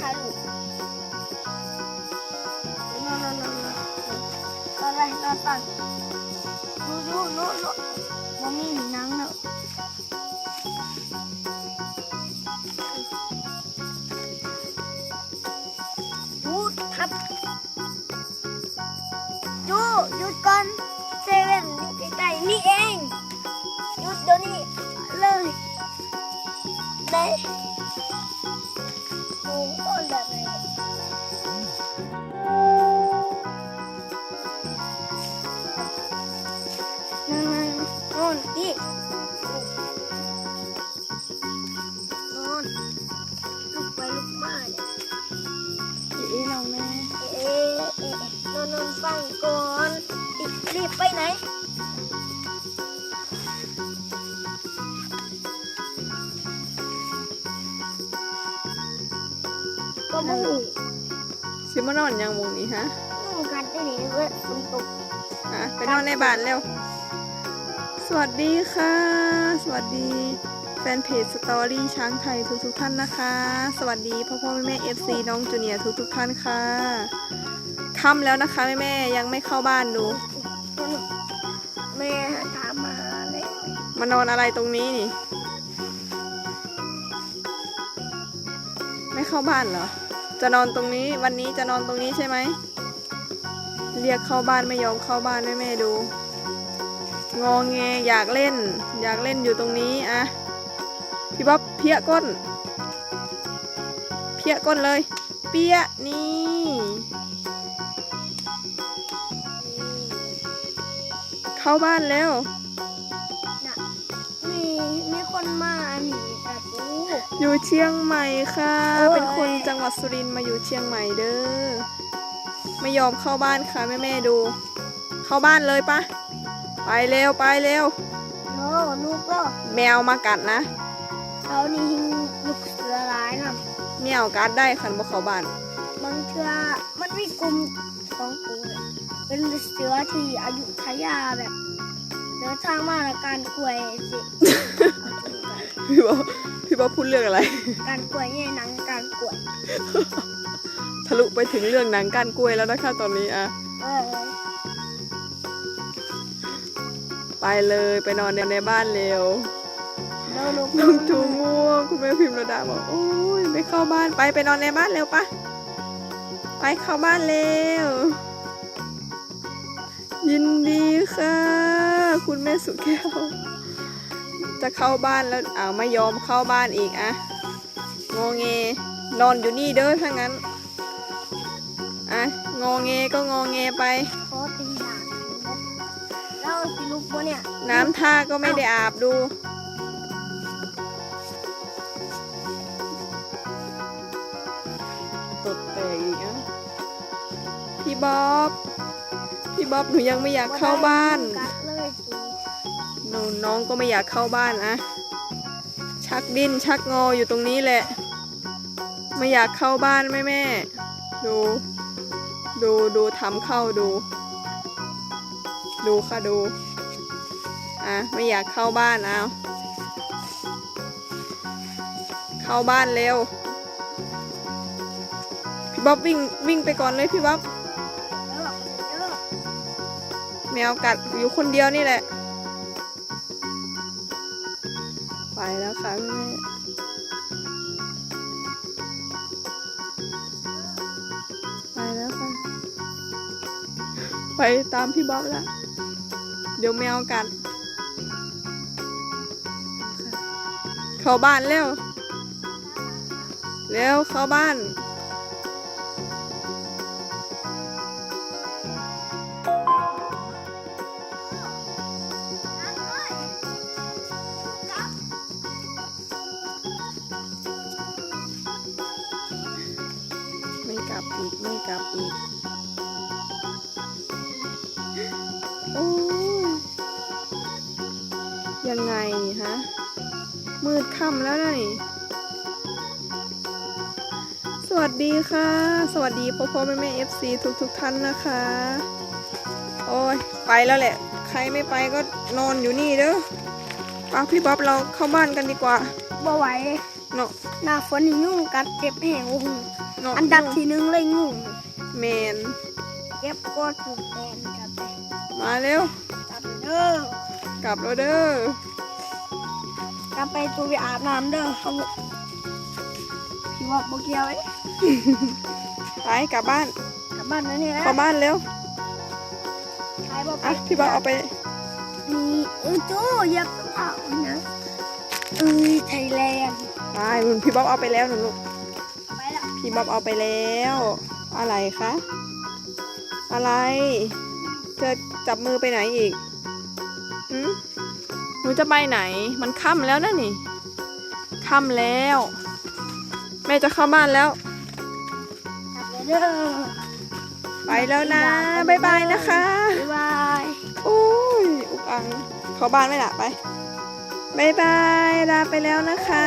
ถ่ายรูปนอนนอนนอนนอนนอนไปนอนฟังดูดูดูดูบ่มีหนังเนาะดูทับดูหยุดก่อนเซเว่นใกล้ๆนี่เองหยุดเดี๋ยวนี้เลยเด้ นโน่นพี่โน่นลุกไปลุกมาเนี่ยอีน้องแม่เอ๊ะเอ๊ะนอนนอนฟังก่อนรีบรีบไปไหนก็มูชิมานอนยังวงนี้ฮะมูกันที่นี่เว้ยฝนตกอะไปนอนในบ้านเร็ว สวัสดีค่ะ สวัสดีแฟนเพจสตอรี่ช้างไทยทุกทุกท่านนะคะ สวัสดีพ่อพ่อแม่แม่เอฟซีน้องจูเนียร์ทุกทุกท่านค่ะค่ำแล้วนะคะแม่แม่ยังไม่เข้าบ้านดู แม่ถามมาแล้วมานอนอะไรตรงนี้นี่ ไม่เข้าบ้านเหรอ จะนอนตรงนี้วันนี้จะนอนตรงนี้ใช่ไหม เรียกเข้าบ้านไม่ยอมเข้าบ้านแม่แม่ดู งอแงอยากเล่น อยากเล่นอยู่ตรงนี้อะพี่บ๊อบเพี้ยก้น เพี้ยก้นเลย เปี้ยนี่เข้าบ้านแล้วน่ะมีมีคนมาหนีกระตูอยู่เชียงใหม่ค่ะโอ้ยเป็นคนจังหวัดสุรินทร์มาอยู่เชียงใหม่เด้อไม่ยอมเข้าบ้านค่ะแม่แม่ๆดู เข้าบ้านเลยปะ ไปเร็วไปเร็วโน่ลูกแล้วแมวมากัดนะเขานี่หิงลูกเสือร้ายนะแมวกัดได้คันบ่เข้าบ้านบางเทือมันมีกลุ่มสองกลุ่มเนี่ยเป็นเสือที่อายุทยาแบบเดินทางมาในการกล้วยสิพี่บ๊อบพี่บ๊อบพูดเรื่องอะไร การกล้วยเนี่ยหนังการกล้วย ทะลุไปถึงเรื่องหนังก้านกล้วยแล้วนะคะตอนนี้อะ เออ ไปเลยไปนอนในในบ้านเร็วแล้วลูกน้องจูง่วงคุณแม่พิมพ์ระดาบอกโอ้ยไม่เข้าบ้านไปไปนอนในบ้านเร็วปะไปเข้าบ้านเร็ว ยินดีค่ะ คุณแม่สุแก้วจะเข้าบ้านแล้วอ้าวไม่ยอมเข้าบ้านอีกอะงอเงนอนอยู่นี่เด้อถ้างั้นอะงอเงก็งอเงไปขอตีด่าง แล้วสิลูกวะเนี่ยน้ำท่าก็ไม่ได้อาบดู ตดแตกอีกอะพี่บ๊อบ พี่บ๊อบหนูยังไม่อยากเข้าบ้าน กัดเลยสิหนูน้องก็ไม่อยากเข้าบ้านอะชักดิ้นชักงออยู่ตรงนี้แหละ ไม่อยากเข้าบ้านแม่แม่ ดู ดูดูทำเข้าดู ดูค่ะดู อะ ไม่อยากเข้าบ้านเอาเข้าบ้านเร็ว พี่บ๊อบวิ่งวิ่งไปก่อนเลยพี่บ๊อบแมวกัดอยู่คนเดียวนี่แหละ ไปแล้วค่ะแม่ไปแล้วค่ะ ไปตามพี่บ๊อบแล้ว เดี๋ยวแมวกัด เข้าบ้านเร็วเร็วเข้าบ้าน ไม่กลับอีก ไม่กลับอีก ยังไงนี่ฮะ มืดค่ำแล้วนี่สวัสดีค่ะ สวัสดีพ่อพ่อแม่แม่เอฟซีทุกทุกๆท่านนะคะ โอ้ย ไปแล้วแหละ ใครไม่ไปก็นอนอยู่นี่เด้อป้าพี่บ๊อบเราเข้าบ้านกันดีกว่าบ่ไหวเนาะหน้าฝนนี่ยุ่งกัดเจ็บแห้งโอ้โหเนาะอันดับที่หนึ่งเลยงูแมนเก็บก็ถูกแทนกลับไปมาเร็วกลับเด้อ กลับแล้วเด้อกลับไปตัวไปอาบน้ำเด้อเขาบอกพี่ว่าโบเกียวเอ้ยไปกลับบ้านกลับบ้านนะเนี่ยเข้าบ้านเร็วใครบอกไปอะพี่บอกเอาไปมีเออโจ้เหยับกระเป๋านะเอ้ยไทยแลนด์ไปนุ่นพี่บ๊อบเอาไปแล้วหนูลูกไปละพี่บ๊อบเอาไปแล้ว อะไรคะอะไรจะจับมือไปไหนอีกหืมห นูจะไปไหน มันค่ำแล้วนะนี่ค่ำแล้ว แม่จะเข้าบ้านแล้วกลับเลยเด้อไปแล้วนะบ๊ายบายนะคะบ๊ายบายโอ้ยอุกอังเข้าบ้านไม่ละไปบ๊ายบายลาไปแล้วนะคะ